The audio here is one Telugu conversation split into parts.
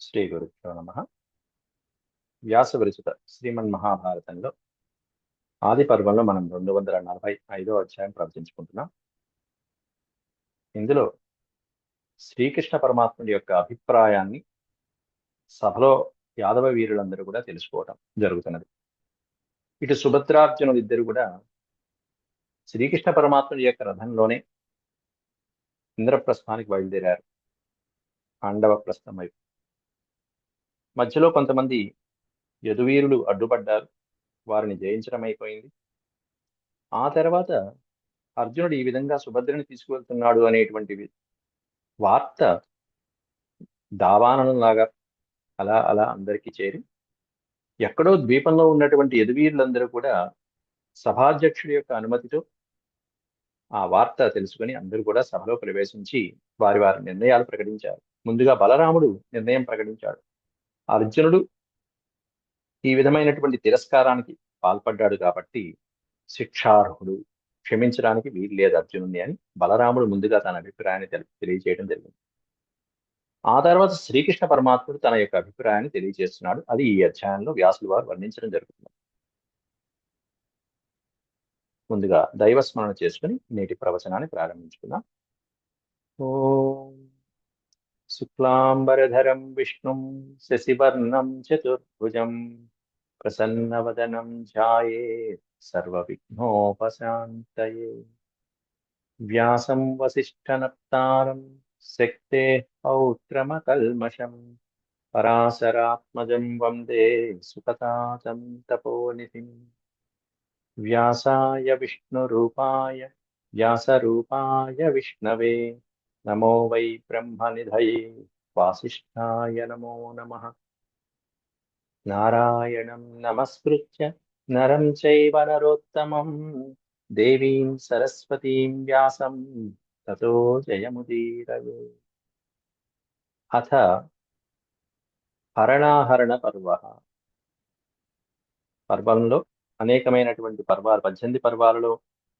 శ్రీ గురుభ్యో నమ. వ్యాసవిరచిత శ్రీమన్ మహాభారతంలో ఆది పర్వంలో మనం రెండు వందల నలభై ఐదో అధ్యాయం ప్రవచించుకుంటున్నాం ఇందులో శ్రీకృష్ణ పరమాత్ముడి యొక్క అభిప్రాయాన్ని సభలో యాదవ వీరులందరూ కూడా తెలుసుకోవటం జరుగుతున్నది. ఇటు సుభద్రార్జునులు ఇద్దరు కూడా శ్రీకృష్ణ పరమాత్ముడి యొక్క రథంలోనే ఇంద్రప్రస్థానికి బయలుదేరారు. పాండవ ప్రస్థం వైపు. మధ్యలో కొంతమంది యదువీరులు అడ్డుపడ్డారు. వారిని జయించడం అయిపోయింది. ఆ తర్వాత అర్జునుడు ఈ విధంగా సుభద్రని తీసుకువెళ్తున్నాడు అనేటువంటి వార్త దావానంలాగా అలా అలా అందరికీ చేరి ఎక్కడో ద్వీపంలో ఉన్నటువంటి యదువీరులందరూ కూడా సభాధ్యక్షుడి యొక్క అనుమతితో ఆ వార్త తెలుసుకుని అందరూ కూడా సభలో ప్రవేశించి వారి వారి నిర్ణయాలు ప్రకటించారు. ముందుగా బలరాముడు నిర్ణయం ప్రకటించాడు. అర్జునుడు ఈ విధమైనటువంటి తిరస్కారానికి పాల్పడ్డాడు కాబట్టి శిక్షార్హుడు. క్షమించడానికి వీలు లేదు అర్జునుడిని అని బలరాముడు ముందుగా తన అభిప్రాయాన్ని తెలియజేయడం జరిగింది. ఆ తర్వాత శ్రీకృష్ణ పరమాత్ముడు తన యొక్క అభిప్రాయాన్ని తెలియజేస్తున్నాడు. అది ఈ అధ్యాయంలో వ్యాసులు వారు వర్ణించడం జరుగుతుంది. ముందుగా దైవస్మరణ చేసుకుని నేటి ప్రవచనాన్ని ప్రారంభించుకుందాం. ఓ शुक्लाम्बरधरं विष्णुं शशिवर्णं चतुर्भुजं प्रसन्नवदनं ध्याये सर्वविघ्नोपशान्तये। व्यासं वसिष्ठनप्तारं शक्तेः पौत्रमकल्मषं पराशरात्मज वंदे सुकताचं तपोनिधि। व्यासा विष्णु व्यासूपा विष्णवे నమో వై బ్రహ్మనిధయే వాసిష్ఠాయ నమో నమ. నారాయణం నమస్కృత్య నరం చైవ నరోత్తమం. దేవీం సరస్వతీం వ్యాసం తతో జయముదీరవే అథ హరణాహరణ పర్వ. పర్వంలో అనేకమైనటువంటి పర్వాలు పద్దెనిమిది పర్వాలలో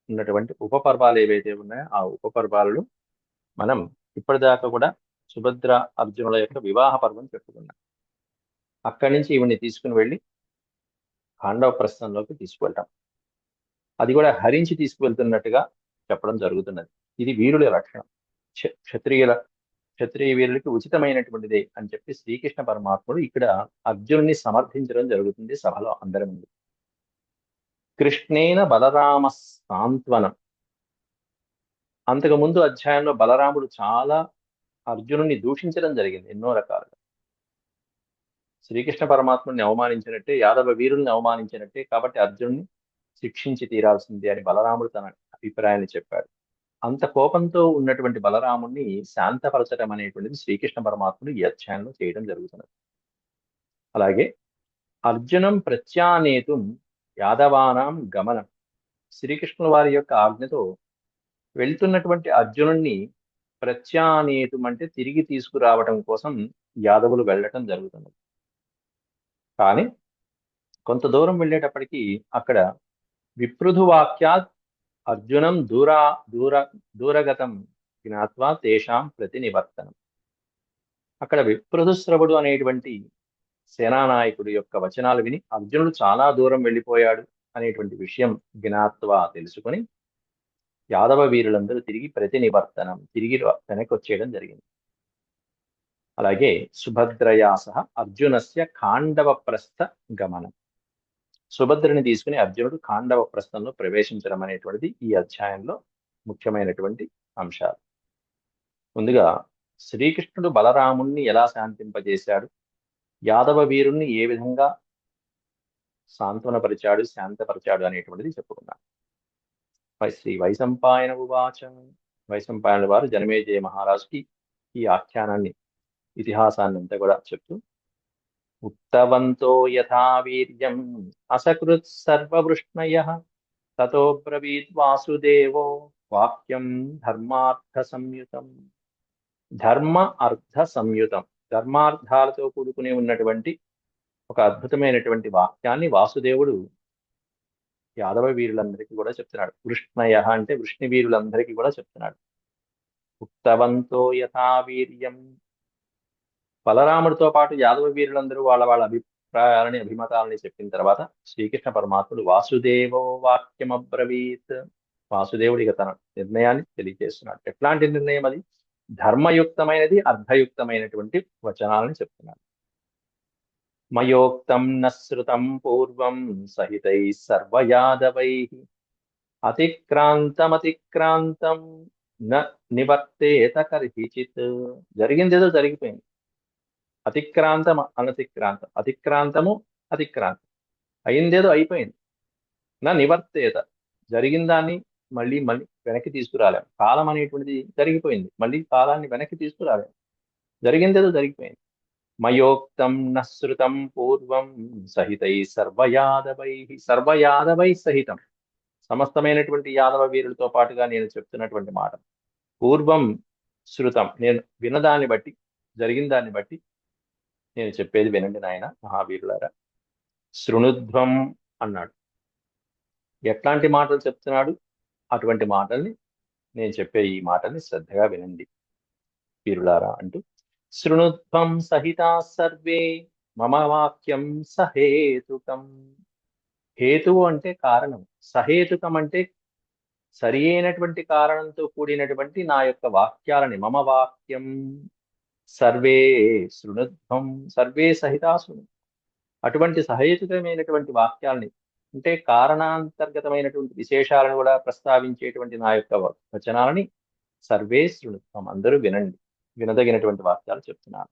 ఉన్నటువంటి ఉప పర్వాలు ఏవైతే ఉన్నాయో ఆ ఉప పర్వాలలో మనం ఇప్పటిదాకా కూడా సుభద్ర అర్జునుల యొక్క వివాహ పర్వం చెప్పుకున్నాం. అక్కడి నుంచి ఈవిని తీసుకుని వెళ్ళి పాండవ ప్రస్థానంలోకి తీసుకువెళ్ళటం అది కూడా హరించి తీసుకువెళ్తున్నట్టుగా చెప్పడం జరుగుతున్నది. ఇది వీరుల లక్షణం క్షత్రియుల క్షత్రియ వీరులకి ఉచితమైనటువంటిదే అని చెప్పి శ్రీకృష్ణ పరమాత్ముడు ఇక్కడ అర్జునుని సమర్థించడం జరుగుతుంది సభలో అందరి ముందు. కృష్ణేన బలరామ సాంత్వనం అంతకుముందు అధ్యాయంలో బలరాముడు చాలా అర్జునుని దూషించడం జరిగింది ఎన్నో రకాలుగా. శ్రీకృష్ణ పరమాత్ముడిని అవమానించినట్టే యాదవ వీరుల్ని అవమానించినట్టే కాబట్టి అర్జునుడిని శిక్షించి తీరాల్సింది అని బలరాముడు తన అభిప్రాయాన్ని చెప్పాడు. అంత కోపంతో ఉన్నటువంటి బలరాముడిని శాంతపరచడం అనేటువంటిది శ్రీకృష్ణ పరమాత్ముడు ఈ అధ్యాయంలో చేయడం జరుగుతున్నది. అలాగే అర్జునం ప్రత్యానేతు యాదవానాం గమనం. శ్రీకృష్ణుల వారి యొక్క ఆజ్ఞతో వెళ్తున్నటువంటి అర్జునుణ్ణి ప్రత్యానేతం అంటే తిరిగి తీసుకురావటం కోసం యాదవులు వెళ్ళటం జరుగుతున్నది కానీ కొంత దూరం వెళ్ళేటప్పటికీ అక్కడ విపృధు వాక్యాత్ అర్జునం దూరా దూర దూరగతం జ్ఞాత్వా తేషాం ప్రతి నివర్తనం అక్కడ విపృధుశ్రవుడు అనేటువంటి సేనానాయకుడు యొక్క వచనాలు విని అర్జునుడు చాలా దూరం వెళ్ళిపోయాడు అనేటువంటి విషయం జ్ఞాత్వా తెలుసుకొని యాదవ వీరులందరూ తిరిగి ప్రతినివర్తనం తిరిగి వెనక్కి వచ్చేయడం జరిగింది. అలాగే సుభద్రయా సహ అర్జునస్య ఖాండవ ప్రస్థ గమనం. సుభద్రని తీసుకుని అర్జునుడు ఖాండవ ప్రస్థంలో ప్రవేశించడం అనేటువంటిది ఈ అధ్యాయంలో ముఖ్యమైనటువంటి అంశాలు. ముందుగా శ్రీకృష్ణుడు బలరాముణ్ణి ఎలా శాంతింపజేశాడు? యాదవ వీరుణ్ణి ఏ విధంగా సాంత్వనపరిచాడు శాంతపరిచాడు అనేటువంటిది చెప్పుకున్నాం. శ్రీ వైశంపాయన ఉవాచ. వైశంపాయన వారు జనమేజయ మహారాజుకి ఈ ఆఖ్యానాన్ని ఇతిహాసాన్ని అంతా కూడా చెప్తూ ఉక్తవంతో యథా వీర్యం అసకృత్ సర్వవృష్ణయ తతో బ్రవీత్ వాసుదేవో వాక్యం ధర్మార్థ సంయుతం ధర్మ అర్థ సంయుతం ధర్మార్థాలతో కూడుకుని ఉన్నటువంటి ఒక అద్భుతమైనటువంటి వాక్యాన్ని వాసుదేవుడు యాదవ వీరులందరికీ కూడా చెప్తున్నాడు. వృష్ణయ అంటే వృష్ణి వీరులందరికీ కూడా చెప్తున్నాడు. ఉక్తవంతో యథా వీర్యం. బలరాముడితో పాటు యాదవ వీరులందరూ వాళ్ళ వాళ్ళ అభిప్రాయాలని అభిమతాలని చెప్పిన తర్వాత శ్రీకృష్ణ పరమాత్ముడు వాసుదేవో వాక్యమబ్రవీత్. వాసుదేవుడి తన నిర్ణయాన్ని తెలియజేస్తున్నాడు. ఎట్లాంటి నిర్ణయం అది? ధర్మయుక్తమైనది అర్ధయుక్తమైనటువంటి వచనాలని చెప్తున్నాడు. మయోక్తం నశ్రుతం పూర్వం సహితై సర్వయాదవై. అతిక్రాంతమతిక్రాంతం న నివర్తేత కర్హిచిత్ జరిగిందేదో జరిగిపోయింది. అతిక్రాంతం అనతిక్రాంతం. అతిక్రాంతము అతిక్రాంతం. అయిందేదో అయిపోయింది. నా నివర్తేత. జరిగిన దాన్ని మళ్ళీ మళ్ళీ వెనక్కి తీసుకురాలేము. కాలం అనేటువంటిది జరిగిపోయింది. మళ్ళీ కాలాన్ని వెనక్కి తీసుకురాలేం జరిగిందేదో జరిగిపోయింది. మయోక్తం నశ్రుతం పూర్వం సహితై సర్వయాదవై సర్వయాదవై సహితం. సమస్తమైనటువంటి యాదవ వీరులతో పాటుగా నేను చెప్తున్నటువంటి మాట. పూర్వం శృతం నేను వినదాన్ని బట్టి జరిగిన దాన్ని బట్టి నేను చెప్పేది వినండి నాయన మహావీరులారా. శృణుధ్వం అన్నాడు. ఎట్లాంటి మాటలు చెప్తున్నాడు? అటువంటి మాటల్ని నేను చెప్పే ఈ మాటల్ని శ్రద్ధగా వినండి. వీరులారా అంటూ శృణుధ్వం సహితా సర్వే మమ వాక్యం సహేతుకం. హేతువు అంటే కారణం. సహేతుకం అంటే సరి అయినటువంటి కారణంతో కూడినటువంటి నా యొక్క వాక్యాలని మమ వాక్యం సర్వే శృణుధ్వం సర్వే సహితా శృణు. అటువంటి సహేతుకమైనటువంటి వాక్యాలని అంటే కారణాంతర్గతమైనటువంటి విశేషాలను కూడా ప్రస్తావించేటువంటి నా యొక్క వచనాలని సర్వే శృణుత్వం. అందరూ వినండి. వినదగినటువంటి వాక్యాలు చెప్తున్నాను.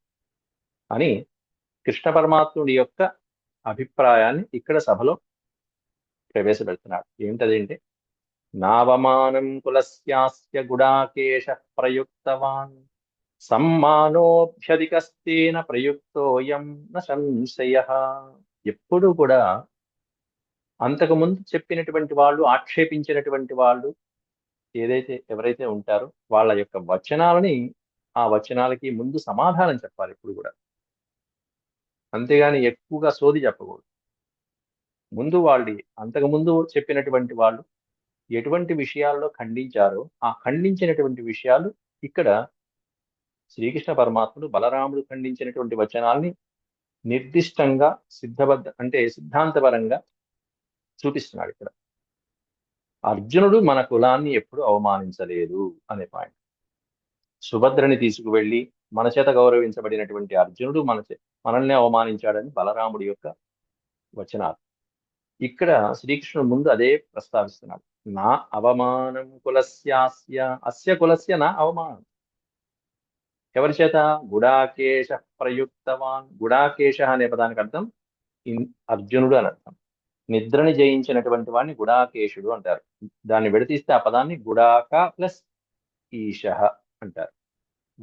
అని కృష్ణ పరమాత్ముడి యొక్క అభిప్రాయాన్ని ఇక్కడ సభలో ప్రవేశపెడుతున్నాడు. ఏమిటదేంటే నావమానం కులస్యాస్య గుడాకేశ ప్రయుక్తవాన్ సమ్మానోభ్యధికస్తేన ప్రయుక్తోయం న సంశయ. ఎప్పుడు కూడా అంతకుముందు చెప్పినటువంటి వాళ్ళు ఆక్షేపించినటువంటి వాళ్ళు ఏదైతే ఎవరైతే ఉంటారో వాళ్ళ యొక్క వచనాలని ఆ వచనాలకి ముందు సమాధానం చెప్పాలి ఇప్పుడు కూడా. అంతేగాని ఎక్కువగా సోది చెప్పకూడదు. ముందు వాళ్ళు అంతకుముందు చెప్పినటువంటి వాళ్ళు ఎటువంటి విషయాల్లో ఖండించారో ఆ ఖండించినటువంటి విషయాలు ఇక్కడ శ్రీకృష్ణ పరమాత్ముడు బలరాముడు ఖండించినటువంటి వచనాల్ని నిర్దిష్టంగా సిద్ధబద్ధ అంటే సిద్ధాంతపరంగా చూపిస్తున్నాడు ఇక్కడ. అర్జునుడు మన కులాన్ని ఎప్పుడు అవమానించలేదు అనే పాయింట్. సుభద్రని తీసుకువెళ్ళి మన చేత గౌరవించబడినటువంటి అర్జునుడు మన మనల్ని అవమానించాడని బలరాముడి యొక్క వచనాలు. ఇక్కడ శ్రీకృష్ణుడు ముందు అదే ప్రస్తావిస్తున్నాడు. నా అవమానం కులస్యాస్య అస్య కులస్య నా అవమానం. ఎవరి చేత? గుడాకేశ ప్రయుక్తవాన్. గుడాకేశ అనే పదానికి అర్థం అర్జునుడు అని అర్థం. నిద్రని జయించినటువంటి వాడిని గుడాకేశుడు అంటారు. దాన్ని విడతీస్తే ఆ పదాన్ని గుడాక ప్లస్ ఈశ. అంటారు.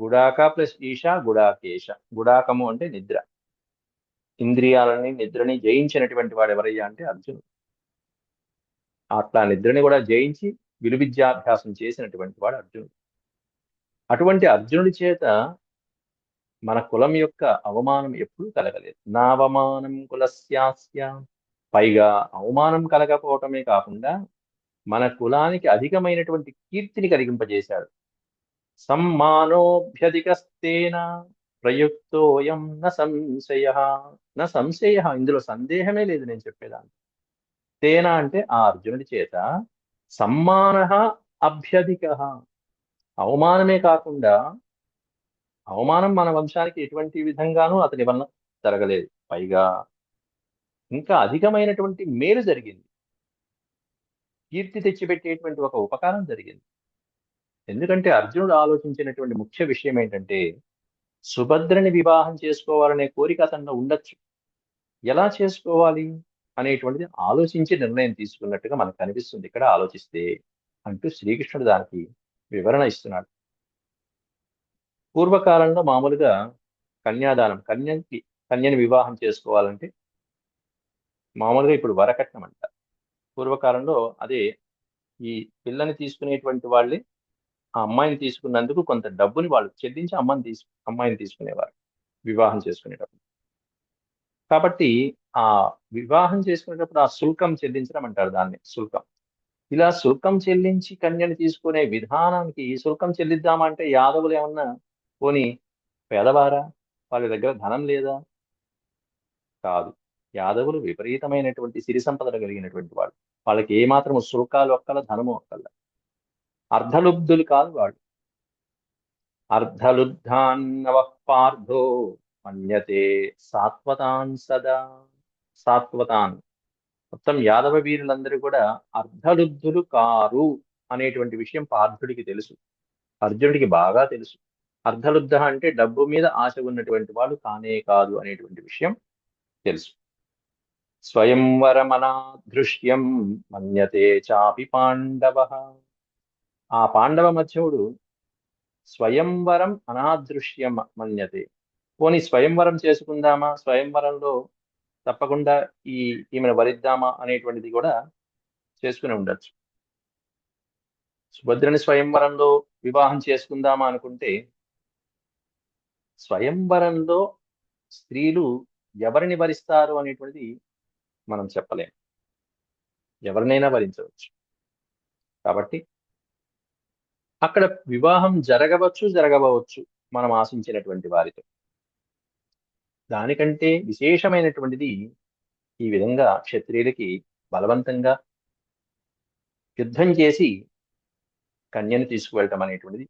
గుడాక ప్లస్ ఈశ గుడాకేశ. గుడాకము అంటే నిద్ర. ఇంద్రియాలని నిద్రని జయించినటువంటి వాడు ఎవరయ్యా అంటే అర్జునుడు. అట్లా నిద్రని కూడా జయించి విలువిద్యాభ్యాసం చేసినటువంటి వాడు అర్జునుడు. అటువంటి అర్జునుడి చేత మన కులం యొక్క అవమానం ఎప్పుడూ కలగలేదు. నా అవమానం కులస్యాస్య. పైగా అవమానం కలగకపోవటమే కాకుండా మన కులానికి అధికమైనటువంటి కీర్తిని కలిగింపజేశాడు. సమ్మానోభ్యధికస్తేన ప్రయుక్తోయం న సంశయ. న సంశయ. ఇందులో సందేహమే లేదు నేను చెప్పేదాన్ని తేన అంటే ఆ అర్జునుడి చేత సమ్మాన అభ్యధిక. అవమానమే కాకుండా అవమానం మన వంశానికి ఎటువంటి విధంగానూ అతని వలన జరగలేదు. పైగా ఇంకా అధికమైనటువంటి మేలు జరిగింది. కీర్తి తెచ్చిపెట్టేటువంటి ఒక ఉపకారం జరిగింది. ఎందుకంటే అర్జునుడు ఆలోచించినటువంటి ముఖ్య విషయం ఏంటంటే సుభద్రని వివాహం చేసుకోవాలనే కోరిక అతనిలో ఉండొచ్చు. ఎలా చేసుకోవాలి అనేటువంటిది ఆలోచించి నిర్ణయం తీసుకున్నట్టుగా మనకు కనిపిస్తుంది. ఇక్కడ ఆలోచిస్తే అంటూ శ్రీకృష్ణుడు దానికి వివరణ ఇస్తున్నాడు. పూర్వకాలంలో మామూలుగా కన్యాదానం కన్యకి కన్యని వివాహం చేసుకోవాలంటే మామూలుగా ఇప్పుడు వరకట్నం అంట. పూర్వకాలంలో అదే ఈ పిల్లని తీసుకునేటువంటి వాళ్ళే ఆ అమ్మాయిని తీసుకున్నందుకు కొంత డబ్బుని వాళ్ళు చెల్లించి అమ్మని తీసు అమ్మాయిని తీసుకునేవారు. వివాహం చేసుకునేటప్పుడు. కాబట్టి ఆ వివాహం చేసుకునేటప్పుడు ఆ శుల్కం చెల్లించడం అంటారు దాన్ని శుల్కం. ఇలా శుల్కం చెల్లించి కన్యను తీసుకునే విధానానికి శుల్కం చెల్లిద్దామంటే యాదవులు ఏమన్నా పోని పేదవారా? వాళ్ళ దగ్గర ధనం లేదా? కాదు. యాదవులు విపరీతమైనటువంటి సిరి సంపదలు కలిగినటువంటి వాళ్ళు. వాళ్ళకి ఏమాత్రం శుల్కాలు ఒక్కల ధనము ఒక్కల అర్ధలుబ్ధులు కాదు వాళ్ళు. అర్ధలుబ్ధాన్నవ పార్థో మన్యతే సాత్వతాన్ సదా. సాత్వతాన్. మొత్తం యాదవ వీరులందరూ కూడా అర్ధలుబ్ధులు కారు అనేటువంటి విషయం పార్థుడికి తెలుసు. అర్జునుడికి బాగా తెలుసు. అర్ధలుబ్ధ అంటే డబ్బు మీద ఆశ ఉన్నటువంటి వాళ్ళు కానే కాదు అనేటువంటి విషయం తెలుసు. స్వయంవరమనాదృశ్యం మన్యతే చాపి పాండవ. ఆ పాండవ మధ్యవుడు స్వయంవరం అనాదృశ్యం మన్యతే. పోని స్వయంవరం చేసుకుందామా? స్వయంవరంలో తప్పకుండా ఈ ఈమెను వరిద్దామా అనేటువంటిది కూడా చేసుకుని ఉండొచ్చు. సుభద్రని స్వయంవరంలో వివాహం చేసుకుందామా అనుకుంటే స్వయంవరంలో స్త్రీలు ఎవరిని వరిస్తారు అనేటువంటిది మనం చెప్పలేము ఎవరినైనా వరించవచ్చు. కాబట్టి అక్కడ వివాహం జరగవచ్చు జరగవచ్చు మనం ఆశించినటువంటి వారితో. దానికంటే విశేషమైనటువంటిది ఈ విధంగా క్షత్రియులకి బలవంతంగా యుద్ధం చేసి కన్యను తీసుకువెళ్ళటం అనేటువంటిది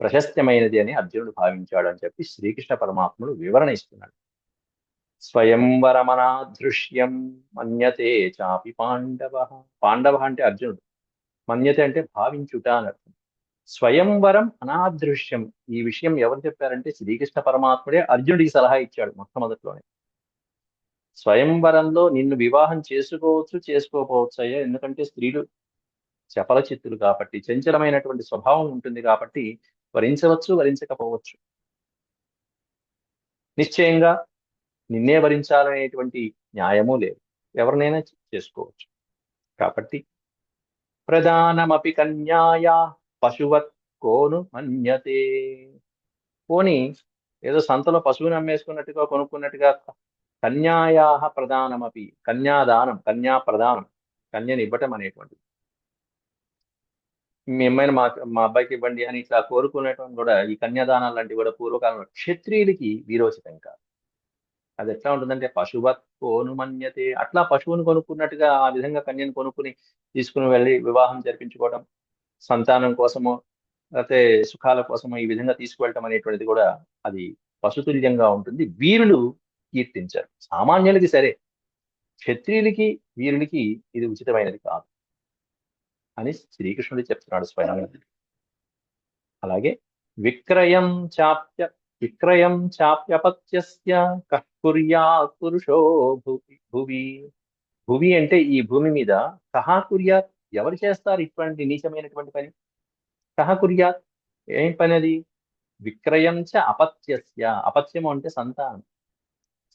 ప్రశస్త్యమైనది అని అర్జునుడు భావించాడు అని చెప్పి శ్రీకృష్ణ పరమాత్ముడు వివరణ ఇస్తున్నాడు. స్వయంవరమనాదృశ్యం మన్యతే చాపి పాండవ. పాండవ అంటే అర్జునుడు. మన్యతే అంటే భావించుట అని అర్థం. స్వయంవరం అనాదృశ్యం. ఈ విషయం ఎవరు చెప్పారంటే శ్రీకృష్ణ పరమాత్ముడే అర్జునుడికి సలహా ఇచ్చాడు మొట్టమొదట్లోనే. స్వయంవరంలో నిన్ను వివాహం చేసుకోవచ్చు చేసుకోకపోవచ్చు అయ్యా ఎందుకంటే స్త్రీలు చపల చిత్తులు కాబట్టి చంచలమైనటువంటి స్వభావం ఉంటుంది కాబట్టి వరించవచ్చు వరించకపోవచ్చు. నిశ్చయంగా నిన్నే వరించాలనేటువంటి న్యాయము లేదు. ఎవరినైనా చేసుకోవచ్చు. కాబట్టి ప్రధానమపి కన్యాయా పశువత్ కోను మన్యతే. పోని ఏదో సంతలో పశువుని అమ్మేసుకున్నట్టుగా కొనుక్కున్నట్టుగా కన్యాయా ప్రధానమపి కన్యాదానం కన్యా ప్రధానం కన్యని ఇవ్వటం అనేటువంటిది. మీ అమ్మాయిని మా మా అబ్బాయికి ఇవ్వండి అని ఇట్లా కోరుకునేటువంటి కూడా ఈ కన్యాదానాలు లాంటివి కూడా పూర్వకాలంలో క్షత్రియులకి వీరోచితం కాదు. అది ఎట్లా ఉంటుందంటే పశువత్ కోనుమన్యతే అట్లా పశువుని కొనుక్కున్నట్టుగా ఆ విధంగా కన్యను కొనుక్కుని తీసుకుని వెళ్ళి వివాహం జరిపించుకోవడం సంతానం కోసమో లేకపోతే సుఖాల కోసమో ఈ విధంగా తీసుకువెళ్ళటం అనేటువంటిది కూడా అది పశుతుల్యంగా ఉంటుంది. వీరులు కీర్తించారు. సామాన్యులకి సరే క్షత్రియులకి వీరులకి ఇది ఉచితమైనది కాదు అని శ్రీకృష్ణుడు చెప్తున్నాడు స్వయంగా. అలాగే విక్రయం చాప్య విక్రయం చాప్యపత్యస్య కహ్కుర్యా పురుషో భువి భువి భువి అంటే ఈ భూమి మీద కహాకుర్యాత్ ఎవరు చేస్తారు ఇటువంటి నీచమైనటువంటి పని? కహా ఏం పని అది విక్రయం చ అపత్యస్య. అపత్యము అంటే సంతానం.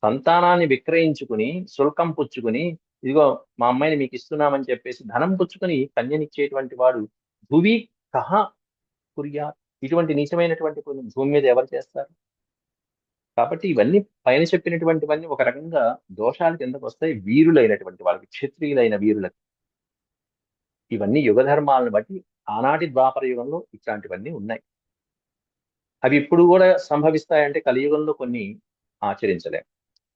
సంతానాన్ని విక్రయించుకుని శుల్కం పుచ్చుకుని ఇదిగో మా అమ్మాయిని మీకు ఇస్తున్నామని చెప్పేసి ధనం పుచ్చుకుని కన్యనిచ్చేటువంటి వాడు భువి కహ కుర్యా? ఇటువంటి నీచమైనటువంటి పని భూమి మీద ఎవరు చేస్తారు? కాబట్టి ఇవన్నీ పైన చెప్పినటువంటివన్నీ ఒక రకంగా దోషాలు కిందకు వస్తాయి. వీరులైనటువంటి వాళ్ళకి క్షత్రియులైన వీరులకి. ఇవన్నీ యుగ ధర్మాలను బట్టి ఆనాటి ద్వాపర యుగంలో ఇట్లాంటివన్నీ ఉన్నాయి. అవి ఇప్పుడు కూడా సంభవిస్తాయంటే కలియుగంలో కొన్ని ఆచరించలేం.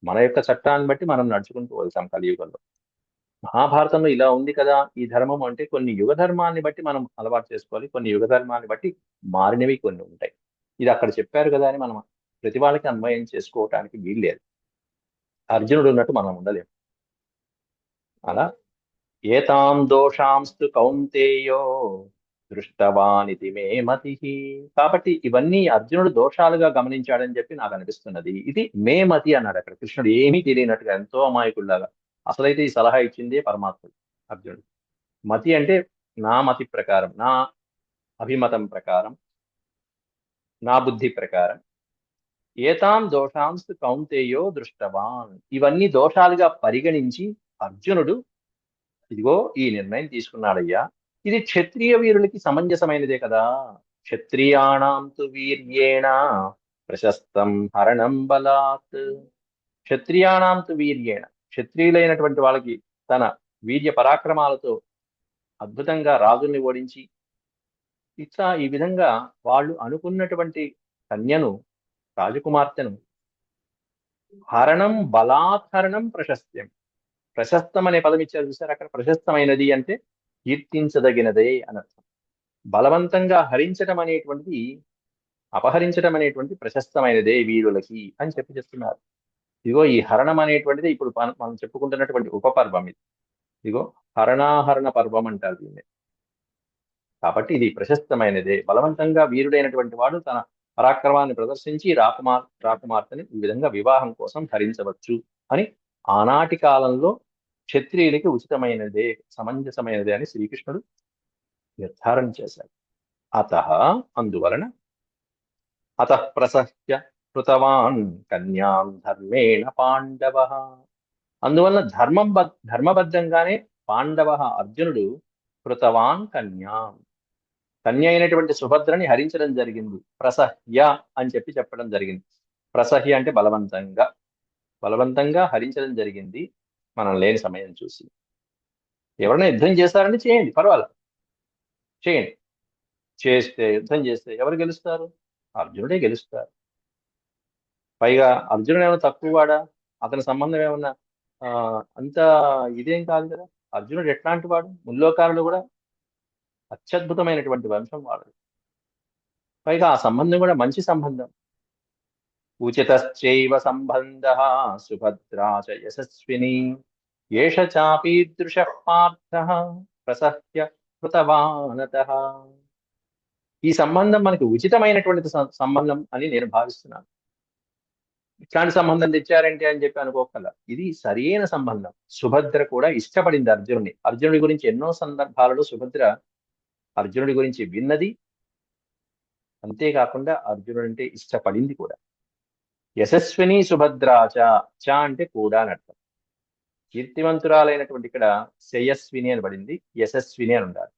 మన యొక్క చట్టాన్ని బట్టి మనం నడుచుకుంటూ వెళ్తాం కలియుగంలో. మహాభారతంలో ఇలా ఉంది కదా ఈ ధర్మం అంటే కొన్ని యుగ ధర్మాన్ని బట్టి మనం అలవాటు చేసుకోవాలి కొన్ని యుగ ధర్మాన్ని బట్టి మారినవి కొన్ని ఉంటాయి. ఇది అక్కడ చెప్పారు కదా అని మనం ప్రతి వాళ్ళకి అన్వయం చేసుకోవటానికి వీల్లేదు. అర్జునుడు ఉన్నట్టు మనం ఉండలేము అలా ఏతాం దోషాంస్తు కౌంతేయో దృష్టవానితి మే మతి. కాబట్టి ఇవన్నీ అర్జునుడు దోషాలుగా గమనించాడని చెప్పి నాకు అనిపిస్తున్నది. ఇది మే మతి అన్నాడు అక్కడ. కృష్ణుడు ఏమీ తెలియనట్టుగా ఎంతో అమాయకుల్లాగా అసలైతే ఈ సలహా ఇచ్చిందే పరమాత్ముడు అర్జునుడు. మతి అంటే నా మతి ప్రకారం నా అభిమతం ప్రకారం నా బుద్ధి ప్రకారం. ఏతాం దోషాంస్తు కౌంతేయో దృష్టవాన్. ఇవన్నీ దోషాలుగా పరిగణించి అర్జునుడు ఇదిగో ఈ నిర్ణయం తీసుకున్నాడయ్యా. ఇది క్షత్రియ వీరులకి సమంజసమైనదే కదా. క్షత్రియాణం తు వీర్యేణ ప్రశస్తం హరణం బలాత్. క్షత్రియాణం తు వీర్యేణ. క్షత్రియులైనటువంటి వాళ్ళకి తన వీర్య పరాక్రమాలతో అద్భుతంగా రాజుల్ని ఓడించి ఇట్లా ఈ విధంగా వాళ్ళు అనుకున్నటువంటి కన్యను రాజకుమార్తెను హరణం బలాత్హరణం ప్రశస్త్యం. ప్రశస్తం అనే పదం ఇచ్చారు చూసారు? అక్కడ ప్రశస్తమైనది అంటే కీర్తించదగినదే అనర్థం బలవంతంగా హరించడం అనేటువంటిది అపహరించడం అనేటువంటి ప్రశస్తమైనదే వీరులకి అని చెప్పి చెప్తున్నారు. ఇదిగో ఈ హరణం అనేటువంటిది ఇప్పుడు మనం చెప్పుకుంటున్నటువంటి ఉపపర్వం ఇది. ఇదిగో హరణాహరణ పర్వం అంటారు దీన్ని. కాబట్టి ఇది ప్రశస్తమైనదే. బలవంతంగా వీరుడైనటువంటి వాడు తన పరాక్రమాన్ని ప్రదర్శించి రాకుమార్ రాకుమార్తెని ఈ విధంగా వివాహం కోసం హరించవచ్చు అని ఆనాటి కాలంలో క్షత్రియులకి ఉచితమైనదే సమంజసమైనదే అని శ్రీకృష్ణుడు నిర్ధారణ చేశాడు. అత అందువలన అత ప్రసహ్య కృతవాన్ కన్యాం ధర్మేణ పాండవ. అందువలన ధర్మం బద్- ధర్మబద్ధంగానే పాండవ అర్జునుడు కృతవాన్ కన్యాం కన్య అయినటువంటి సుభద్రని హరించడం జరిగింది. ప్రసహ్య అని చెప్పి చెప్పడం జరిగింది. ప్రసహ్య అంటే బలవంతంగా. బలవంతంగా హరించడం జరిగింది మనం లేని సమయం చూసి. ఎవరైనా యుద్ధం చేస్తారంటే చేయండి పర్వాలేదు చేయండి. చేస్తే యుద్ధం చేస్తే ఎవరు గెలుస్తారు? అర్జునుడే గెలుస్తారు. పైగా అర్జునుడు ఏమైనా తక్కువ వాడా అతని సంబంధం ఏమన్నా ఆ, అంత ఇదేం కాదు కదా. అర్జునుడు ఎట్లాంటి వాడు? ముల్లోకారులు కూడా అత్యద్భుతమైనటువంటి వంశం వాడు. పైగా ఆ సంబంధం కూడా మంచి సంబంధం. ఉచితశ్చైవ సంబంధ సుభద్రా చ యశస్విని ఏష చాపీదృశ పార్థ ప్రసహ్య కృతవానత. ఈ సంబంధం మనకి ఉచితమైనటువంటి సంబంధం అని నేను భావిస్తున్నాను. ఇట్లాంటి సంబంధం తెచ్చారంటే అని చెప్పి అనుకోకల ఇది సరైన సంబంధం. సుభద్ర కూడా ఇష్టపడింది అర్జునుడిని. అర్జునుడి గురించి ఎన్నో సందర్భాలలో సుభద్ర అర్జునుడి గురించి విన్నది. అంతేకాకుండా అర్జునుడు అంటే ఇష్టపడింది కూడా. యశస్విని సుభద్రాచ చ అంటే కూడా అని అర్థం. కీర్తిమంతురాలైనటువంటి ఇక్కడ శయస్విని అని పడింది యశస్విని అని ఉండాలి.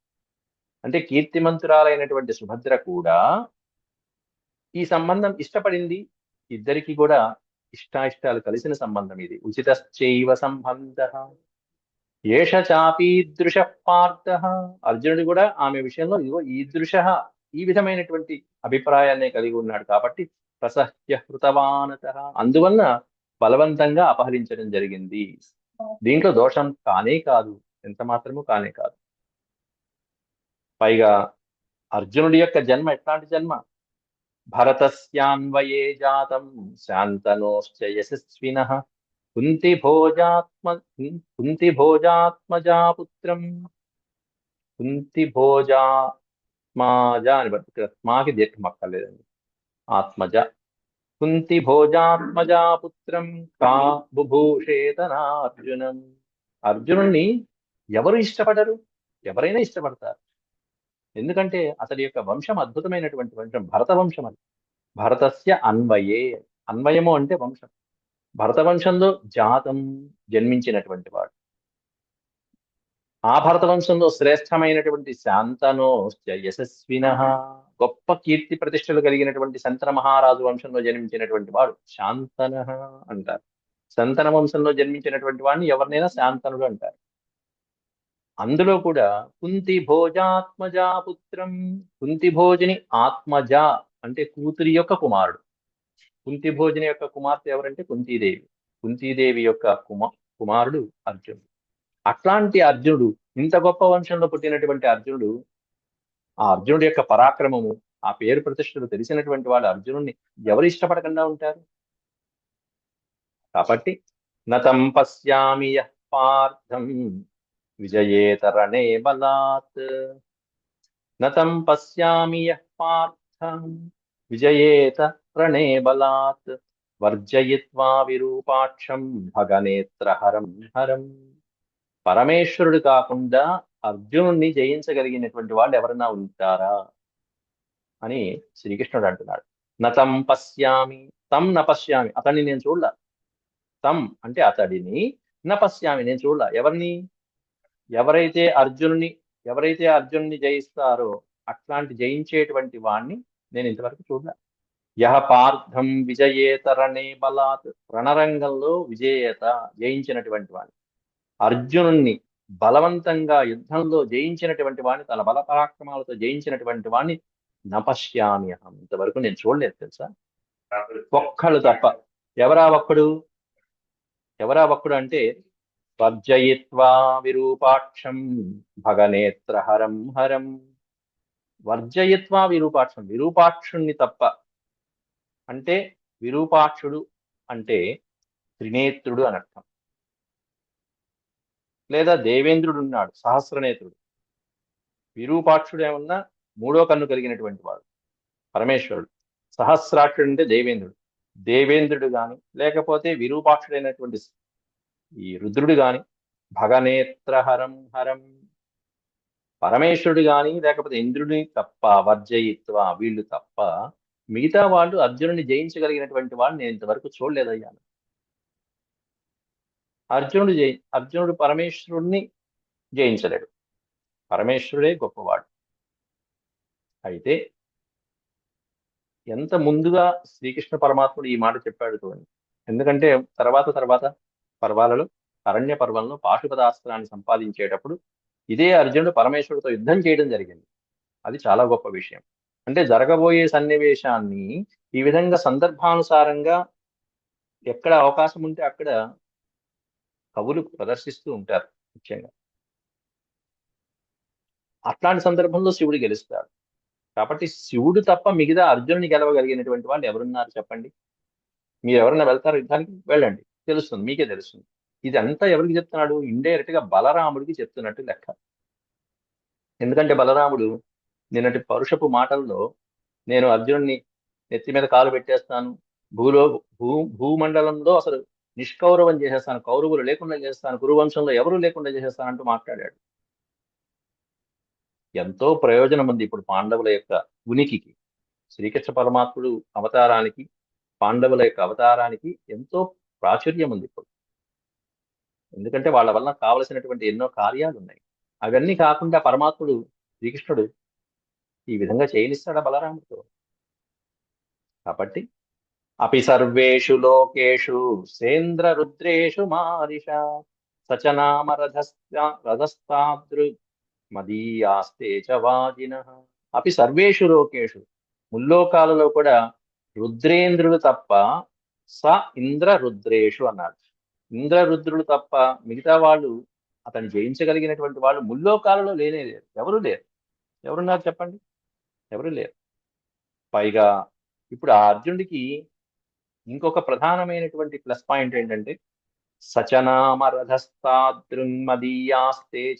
అంటే కీర్తిమంతురాలైనటువంటి సుభద్ర కూడా ఈ సంబంధం ఇష్టపడింది. ఇద్దరికి కూడా ఇష్టాయిష్టాలు కలిసిన సంబంధం ఇది. ఉచితశ్చైవ సంబంధ ఏష చాపీదృశ పార్థ. అర్జునుడు కూడా ఆమె విషయంలో ఇదిగో ఈదృశ ఈ విధమైనటువంటి అభిప్రాయాన్ని కలిగి ఉన్నాడు కాబట్టి ప్రసహ్య హృతవానత అందువలన బలవంతంగా అపహరించడం జరిగింది. దీంట్లో దోషం కానే కాదు ఎంత మాత్రము కానే కాదు. పైగా అర్జునుడి యొక్క జన్మ ఎట్లాంటి జన్మ? భరతస్యాన్వయే జాతం శాంతనోశ్చ యశస్విన కుంతి భోజాత్మ కుంతి భోజాత్మజా పుత్రం. కుంతి భోజాత్మాజా అని పడుతుంది మాకి దీర్ఘం అక్కర్లేదండి. ఆత్మజ కుంతి భోజాత్మజా పుత్రం కా బుభూషేతనార్జునం అర్జునుణ్ణి ఎవరు ఇష్టపడరు? ఎవరైనా ఇష్టపడతారు. ఎందుకంటే అతడి యొక్క వంశం అద్భుతమైనటువంటి వంశం భరత వంశం అది. భరతస్య అన్వయే. అన్వయము అంటే వంశం. భరత వంశంలో జాతం జన్మించినటువంటి వాడు. ఆ భరత వంశంలో శ్రేష్టమైనటువంటి శాంతనో యశస్విన. గొప్ప కీర్తి ప్రతిష్టలు కలిగినటువంటి శంతన మహారాజు వంశంలో జన్మించినటువంటి వాడు. శాంతన అంటారు. సంతన వంశంలో జన్మించినటువంటి వాడిని ఎవరినైనా శాంతనుడు అంటారు. అందులో కూడా కుంతి భోజాత్మజా పుత్రం. కుంతి భోజని ఆత్మజ అంటే కూతురి యొక్క కుమారుడు. కుంతి భోజని యొక్క కుమార్తె ఎవరంటే కుంతీదేవి. కుంతీదేవి యొక్క కుమా కుమారుడు అర్జునుడు. అట్లాంటి అర్జునుడు ఇంత గొప్ప వంశంలో పుట్టినటువంటి అర్జునుడు ఆ అర్జునుడి యొక్క పరాక్రమము ఆ పేరు ప్రతిష్టలు తెలిసినటువంటి వాళ్ళు అర్జునుడిని ఎవరు ఇష్టపడకుండా ఉంటారు? కాబట్టి నతం పశ్యామి పార్థం విజయేతరణే బలాత్. నతం పశ్యామి పార్థం విజయేత రణే బలాత్. వర్జయిత్వా విరూపాక్షం భగనేత్రహరం హరం. పరమేశ్వరుడు కాకుండా అర్జునుణ్ణి జయించగలిగినటువంటి వాళ్ళు ఎవరైనా ఉంటారా? అని శ్రీకృష్ణుడు అంటున్నాడు. నతం పశ్యామి తం న పశ్యామి. అతన్ని నేను చూడలా. తం అంటే అతడిని న పశ్యామి నేను చూడలా. ఎవరిని? ఎవరైతే అర్జునుని ఎవరైతే అర్జునుని జయిస్తారో అట్లాంటి జయించేటువంటి వాణ్ణి నేను ఇంతవరకు చూడలే. యహ పార్థం విజయేతరణే బలాత్ రణరంగంలో విజయేత జయించినటువంటి వాణ్ణి. అర్జునుణ్ణి బలవంతంగా యుద్ధంలో జయించినటువంటి వాడిని తన బల పరాక్రమాలతో జయించినటువంటి వాణ్ణి నపశ్యామి అహం. ఇంతవరకు నేను చూడలేదు తెలుసా? ఒక్కడు తప్ప. ఎవరా ఒక్కడు? ఎవరా ఒక్కడు అంటే వర్జయిత్వా విరూపాక్షం భగనేత్ర హరం హరం. వర్జయిత్వా విరూపాక్షం. విరూపాక్షుణ్ణి తప్ప. అంటే విరూపాక్షుడు అంటే త్రినేత్రుడు అని అర్థం. లేదా దేవేంద్రుడు ఉన్నాడు సహస్రనేత్రుడు. విరూపాక్షుడు ఏమన్నా మూడో కన్ను కలిగినటువంటి వాడు పరమేశ్వరుడు. సహస్రాక్షుడు అంటే దేవేంద్రుడు. దేవేంద్రుడు కానీ లేకపోతే విరూపాక్షుడైనటువంటి ఈ రుద్రుడు కాని భగనేత్ర హరం. హరం పరమేశ్వరుడు గాని లేకపోతే ఇంద్రుడిని తప్ప వర్జయిత్వ వీళ్ళు తప్ప మిగతా వాళ్ళు అర్జునుని జయించగలిగినటువంటి వాళ్ళు నేను ఇంతవరకు చూడలేదయ్యాను అర్జునుడు జయి అర్జునుడు పరమేశ్వరుడిని జయించలేడు. పరమేశ్వరుడే గొప్పవాడు. అయితే ఎంత ముందుగా శ్రీకృష్ణ పరమాత్ముడు ఈ మాట చెప్పాడు చూడండి. ఎందుకంటే తర్వాత తర్వాత పర్వాలలో అరణ్య పర్వంలో పాశుపదాస్త్రాన్ని సంపాదించేటప్పుడు ఇదే అర్జునుడు పరమేశ్వరుడితో యుద్ధం చేయడం జరిగింది. అది చాలా గొప్ప విషయం. అంటే జరగబోయే సన్నివేశాన్ని ఈ విధంగా సందర్భానుసారంగా ఎక్కడ అవకాశం ఉంటే అక్కడ కవులు ప్రదర్శిస్తూ ఉంటారు ముఖ్యంగా. అట్లాంటి సందర్భంలో శివుడు గెలుస్తాడు. కాబట్టి శివుడు తప్ప మిగతా అర్జునుని గెలవగలిగినటువంటి వాళ్ళు ఎవరున్నారు చెప్పండి? మీరు ఎవరైనా వెళ్తారు యుద్ధానికి? వెళ్ళండి. తెలుస్తుంది మీకే తెలుస్తుంది. ఇదంతా ఎవరికి చెప్తున్నాడు? ఇండైరెక్ట్గా బలరాముడికి చెప్తున్నట్టు లెక్క. ఎందుకంటే బలరాముడు నిన్నటి పరుషపు మాటల్లో నేను అర్జునుడిని నెత్తి మీద కాలు పెట్టేస్తాను భూలో భూ భూమండలంలో అసలు నిష్కౌరవం చేసేస్తాను కౌరవులు లేకుండా చేస్తాను కురువంశంలో ఎవరు లేకుండా చేసేస్తానంటూ మాట్లాడాడు. ఎంతో ప్రయోజనం ఉంది ఇప్పుడు పాండవుల యొక్క ఉనికికి. శ్రీకృష్ణ పరమాత్ముడు అవతారానికి పాండవుల యొక్క అవతారానికి ఎంతో ప్రాచుర్యం ఉంది ఇప్పుడు. ఎందుకంటే వాళ్ళ వలన కావలసినటువంటి ఎన్నో కార్యాలు ఉన్నాయి అవన్నీ కాకుండా పరమాత్ముడు శ్రీకృష్ణుడు ఈ విధంగా చేయనిస్తాడా బలరాముడితో? కాబట్టి అపి సర్వేషు లోకేషు సేంద్ర రుద్రేషు మారిష సచనామ రథస్తా రథస్తాదృ మదీయాస్తే చ వాజిన అపి సర్వేషు లోకేషు ముల్లోకాలలో కూడా రుద్రేంద్రుడు తప్ప స ఇంద్ర రుద్రేషు అన్నాడు ఇంద్ర రుద్రుడు తప్ప మిగతా వాళ్ళు అతను జయించగలిగినటువంటి వాళ్ళు ముల్లోకాలలో లేనే లేరు. ఎవరు లేరు. ఎవరున్నారు చెప్పండి? ఎవరు లేరు. పైగా ఇప్పుడు ఆ అర్జునుడికి ఇంకొక ప్రధానమైనటువంటి ప్లస్ పాయింట్ ఏంటంటే సచనామ రథస్తాదృన్మదీయాస్తే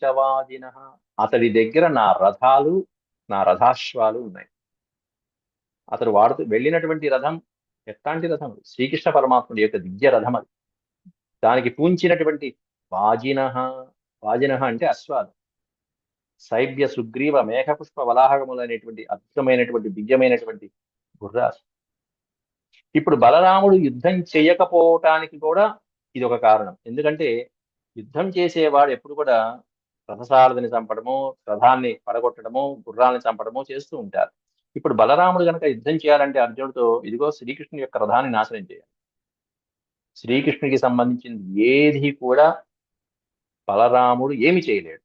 అతడి దగ్గర నా రథాలు నా రథాశ్వాలు ఉన్నాయి. అతడు వాడుతూ వెళ్ళినటువంటి రథం ఎట్లాంటి రథం? శ్రీకృష్ణ పరమాత్ముడి యొక్క దివ్య రథం అది. దానికి పూంచినటువంటి వాజిన. వాజిన అంటే అశ్వాలు. శైబ్య సుగ్రీవ మేఘపుష్ప వలాహకములు అనేటువంటి అద్భుతమైనటువంటి దివ్యమైనటువంటి గుర్రాలు. ఇప్పుడు బలరాముడు యుద్ధం చేయకపోవటానికి కూడా ఇది ఒక కారణం. ఎందుకంటే యుద్ధం చేసేవాడు ఎప్పుడు కూడా రథసారథిని చంపడము రథాన్ని పడగొట్టడము గుర్రాన్ని చంపడము చేస్తూ ఉంటారు. ఇప్పుడు బలరాముడు కనుక యుద్ధం చేయాలంటే అర్జునుడితో ఇదిగో శ్రీకృష్ణుని యొక్క రథాన్ని నాశనం చేయాలి. శ్రీకృష్ణుడికి సంబంధించింది ఏది కూడా బలరాముడు ఏమి చేయలేడు.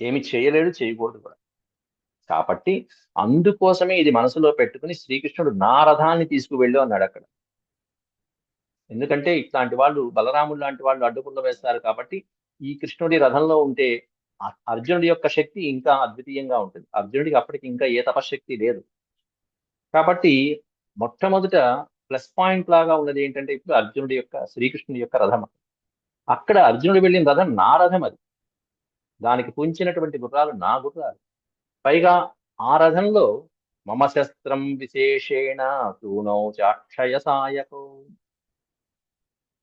ఏమి చేయలేడు చేయకూడదు కూడా. కాబట్టి అందుకోసమే ఇది మనసులో పెట్టుకుని శ్రీకృష్ణుడు నా రథాన్ని తీసుకువెళ్ళు అన్నాడు అక్కడ. ఎందుకంటే ఇట్లాంటి వాళ్ళు బలరాముడు లాంటి వాళ్ళు అడ్డుపుల్ల వేస్తారు కాబట్టి ఈ కృష్ణుడి రథంలో ఉంటే అర్జునుడి యొక్క శక్తి ఇంకా అద్వితీయంగా ఉంటుంది. అర్జునుడికి అప్పటికి ఇంకా ఏ తపశక్తి లేదు. కాబట్టి మొట్టమొదట ప్లస్ పాయింట్ లాగా ఉన్నది ఏంటంటే ఇప్పుడు అర్జునుడి యొక్క శ్రీకృష్ణుడి యొక్క రథం. అక్కడ అర్జునుడు వెళ్ళిన రథం నా రథం అది. దానికి పుంచినటువంటి గుర్రాలు నా గుర్రాలు. పైగా ఆ రథంలో మమ శస్త్రం విశేషేణ తూనౌ చాక్షయ సాయకో.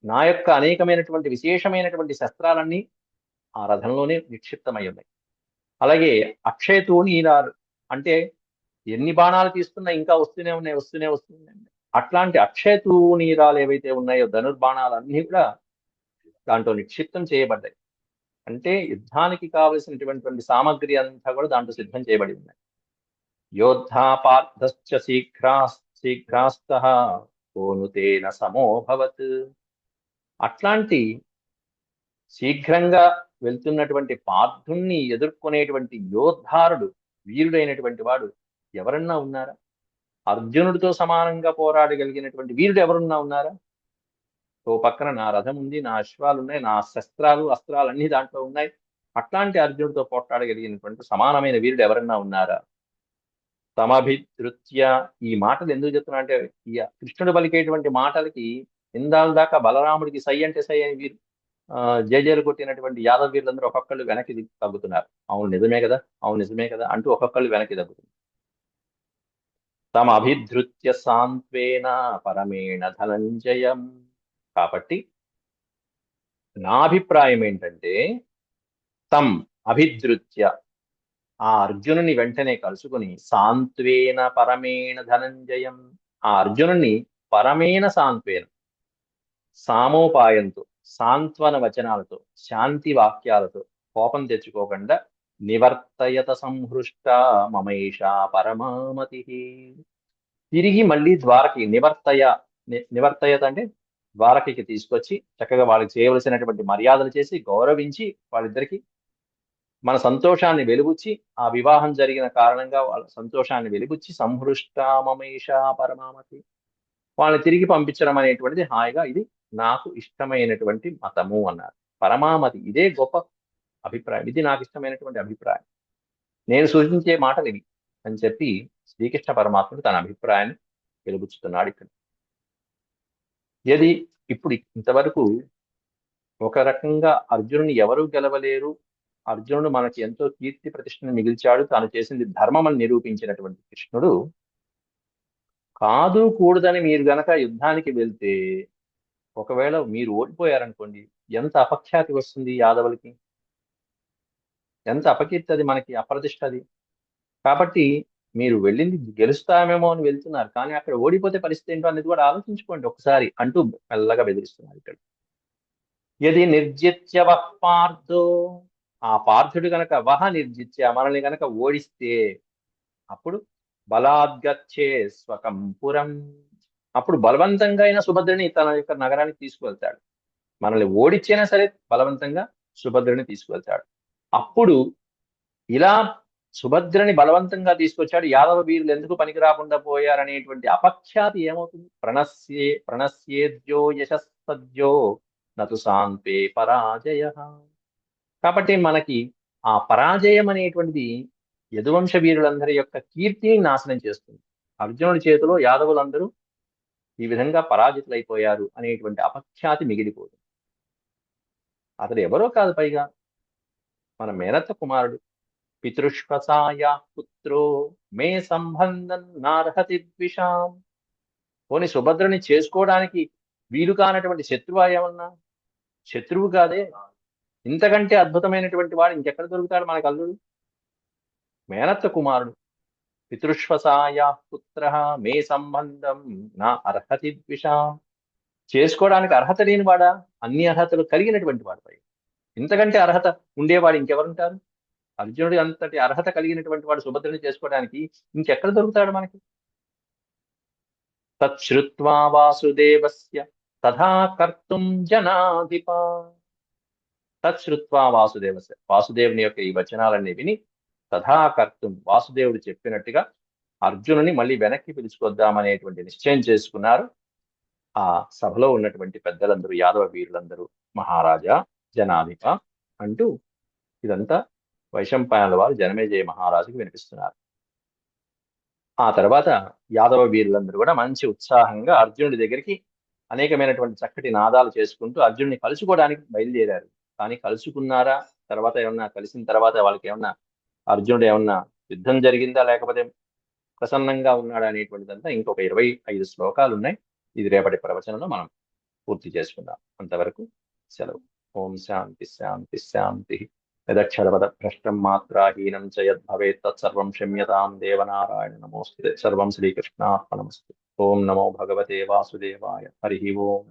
నా యొక్క అనేకమైనటువంటి విశేషమైనటువంటి శస్త్రాలన్నీ ఆ రథంలోనే నిక్షిప్తమై ఉన్నాయి అలాగే అక్షయ తూణీరాలు అంటే ఎన్ని బాణాలు తీసుకున్నా ఇంకా వస్తూనే ఉన్నాయి వస్తూనే వస్తున్నాయి అట్లాంటి అక్షయ తూణీరాలు ఏవైతే ఉన్నాయో ధనుర్బాణాలు అన్నీ కూడా దాంట్లో నిక్షిప్తం చేయబడ్డాయి. అంటే యుద్ధానికి కావలసినటువంటి సామగ్రి అంతా కూడా దాంట్లో సిద్ధం చేయబడి ఉన్నాయి యోద్ధా పార్థశ్చ శీఘ్రా శీఘ్రాస్త కోనుతేన సమోభవత్ అట్లాంటి శీఘ్రంగా వెళ్తున్నటువంటి పార్థుణ్ణి ఎదుర్కొనేటువంటి యోద్ధారుడు వీరుడైనటువంటి వాడు ఎవరన్నా ఉన్నారా? అర్జునుడితో సమానంగా పోరాడగలిగినటువంటి వీరుడు ఎవరున్నా ఉన్నారా? ఓ పక్కన నా రథం ఉంది నా అశ్వాలు ఉన్నాయి నా శస్త్రాలు అస్త్రాలు అన్ని దాంట్లో ఉన్నాయి. అట్లాంటి అర్జునుడితో పోట్లాడగలిగినటువంటి సమానమైన వీరుడు ఎవరన్నా ఉన్నారా? తమభిధృత్య ఈ మాటలు ఎందుకు చెప్తున్నా అంటే ఈ కృష్ణుడు పలికేటువంటి మాటలకి ఇందాల దాకా బలరాముడికి సై అంటే సై అని వీరు ఆ, కొట్టినటువంటి యాదవ వీరులందరూ ఒక్కొక్కళ్ళు వెనక్కి తగ్గుతున్నారు. అవును నిజమే కదా? అవును నిజమే కదా? అంటూ ఒక్కొక్కళ్ళు వెనక్కి తగ్గుతున్నారు. తమ అభిధృత్య సాంత్వేన పరమేణ ధనంజయం. కాబట్టి నా అభిప్రాయం ఏంటంటే తం అభిదృత్య ఆ అర్జునుని వెంటనే కలుసుకుని సాంత్వేన పరమేణ ధనంజయం. ఆ అర్జునుని పరమేణ సాంత్వేన సామోపాయంతో సాంత్వన వచనాలతో శాంతి వాక్యాలతో కోపం తెచ్చుకోకుండా నివర్తయత సంహృష్ట మమైషా పరమామతి. తిరిగి మళ్ళీ ద్వారకి నివర్తయ నివర్తయత అంటే ద్వారకకి తీసుకొచ్చి చక్కగా వాళ్ళకి చేయవలసినటువంటి మర్యాదలు చేసి గౌరవించి వాళ్ళిద్దరికి మన సంతోషాన్ని వెలుగుచ్చి ఆ వివాహం జరిగిన కారణంగా వాళ్ళ సంతోషాన్ని వెలుగుచ్చి సంహృష్టామేష పరమామతి వాళ్ళని తిరిగి పంపించడం అనేటువంటిది హాయిగా ఇది నాకు ఇష్టమైనటువంటి మతము అన్నారు. పరమామతి ఇదే గొప్ప అభిప్రాయం. ఇది నాకు ఇష్టమైనటువంటి అభిప్రాయం. నేను సూచించే మాటలు ఇవి అని చెప్పి శ్రీకృష్ణ పరమాత్ముడు తన అభిప్రాయాన్ని వెలుగుచ్చుతున్నాడు ఇక్కడ. ఏది? ఇప్పుడు ఇంతవరకు ఒక రకంగా అర్జునుని ఎవరు గెలవలేరు? అర్జునుడు మనకి ఎంతో కీర్తి ప్రతిష్టను మిగిల్చాడు. తాను చేసింది ధర్మం అని నిరూపించినటువంటి కృష్ణుడు. కాదు కూడదని మీరు గనక యుద్ధానికి వెళ్తే ఒకవేళ మీరు ఓడిపోయారనుకోండి ఎంత అపఖ్యాతి వస్తుంది యాదవులకి? ఎంత అపకీర్తి అది మనకి అప్రతిష్ట అది? కాబట్టి మీరు వెళ్ళింది గెలుస్తామేమో అని వెళ్తున్నారు. కానీ అక్కడ ఓడిపోతే పరిస్థితి ఏంటో అనేది కూడా ఆలోచించుకోండి ఒకసారి అంటూ మెల్లగా బెదిరిస్తున్నారు ఇక్కడ. యది నిర్జిత్య వః పార్థో. ఆ పార్థుడు గనక వహ నిర్జిత్య మనల్ని గనక ఓడిస్తే అప్పుడు బలాద్గచ్చే స్వకంపురం అప్పుడు బలవంతంగా అయినా సుభద్రని తన యొక్క నగరానికి తీసుకువెళ్తాడు. మనల్ని ఓడిచ్చైనా సరే బలవంతంగా సుభద్రని తీసుకువెళ్తాడు. అప్పుడు ఇలా సుభద్రని బలవంతంగా తీసుకొచ్చాడు. యాదవ వీరులు ఎందుకు పనికి రాకుండా పోయారనేటువంటి అపఖ్యాతి ఏమవుతుంది? ప్రణస్యే ప్రణస్యేద్యో యశస్తద్యో నతు సాంపే పరాజయ. కాబట్టి మనకి ఆ పరాజయం అనేటువంటిది యదువంశ వీరులందరి యొక్క కీర్తిని నాశనం చేస్తుంది. అర్జునుడి చేతిలో యాదవులందరూ ఈ విధంగా పరాజితులైపోయారు అనేటువంటి అపఖ్యాతి మిగిలిపోతుంది. అతడు ఎవరో కాదు పైగా మన మేనత్త కుమారుడు. పితృష్పసాయా పుత్రో మే సంబంధం నార్హతి ద్విషాం పోని సుభద్రని చేసుకోవడానికి వీలు కానటువంటి శత్రువా ఏమన్నా? శత్రువు కాదే. ఇంతకంటే అద్భుతమైనటువంటి వాడు ఇంకెక్కడ దొరుకుతాడు మనకు అల్లుడు? మేనత్త కుమారుడు. పితృష్పసాయా పుత్ర మే సంబంధం నా అర్హతి ద్విషాం చేసుకోవడానికి అర్హత లేనివాడా? అన్ని అర్హతలు కలిగినటువంటి వాడిపై ఇంతకంటే అర్హత ఉండేవాడు ఇంకెవరుంటారు? అర్జునుడి అంతటి అర్హత కలిగినటువంటి వాడు సుభద్రని చేసుకోవడానికి ఇంకెక్కడ దొరుకుతాడు మనకి? తచ్చుత్వా వాసుదేవస్య తథా కర్తుం జనాధిప. తచ్చుత్వా వాసుదేవస్య. వాసుదేవుని యొక్క ఈ వచనాలన్నీ విని తథా కర్తుం వాసుదేవుడు చెప్పినట్టుగా అర్జునుని మళ్ళీ వెనక్కి పిలుచుకొద్దామనేటువంటి నిశ్చయం చేసుకున్నారు. ఆ సభలో ఉన్నటువంటి పెద్దలందరూ యాదవ వీరులందరూ మహారాజా జనాధిప అంటూ ఇదంతా వైశంపాయనుల వారు జనమేజయ మహారాజుకి వినిపిస్తున్నారు. ఆ తర్వాత యాదవ వీరులందరూ కూడా మంచి ఉత్సాహంగా అర్జునుడి దగ్గరికి అనేకమైనటువంటి చక్కటి నాదాలు చేసుకుంటూ అర్జునుడిని కలుసుకోవడానికి బయలుదేరారు. కానీ కలుసుకున్నారా? తర్వాత ఏమన్నా కలిసిన తర్వాత వాళ్ళకి ఏమన్నా అర్జునుడు ఏమన్నా యుద్ధం జరిగిందా? లేకపోతే ప్రసన్నంగా ఉన్నాడా అనేటువంటిదంతా ఇంకొక ఇరవై ఐదు శ్లోకాలు ఉన్నాయి. ఇది రేపటి ప్రవచనంలో మనం పూర్తి చేసుకుందాం. అంతవరకు సెలవు. ఓం శాంతి శాంతి శాంతి. యదక్షరపద భ్రష్టం మాత్రాహీనం చ యద్భవేత్ తత్సర్వం క్షమ్యతాం దేవనారాయణ నమోస్తుతే సర్వం శ్రీకృష్ణార్పణమస్తు ఓం నమో భగవతే వాసుదేవాయ హరి ఓం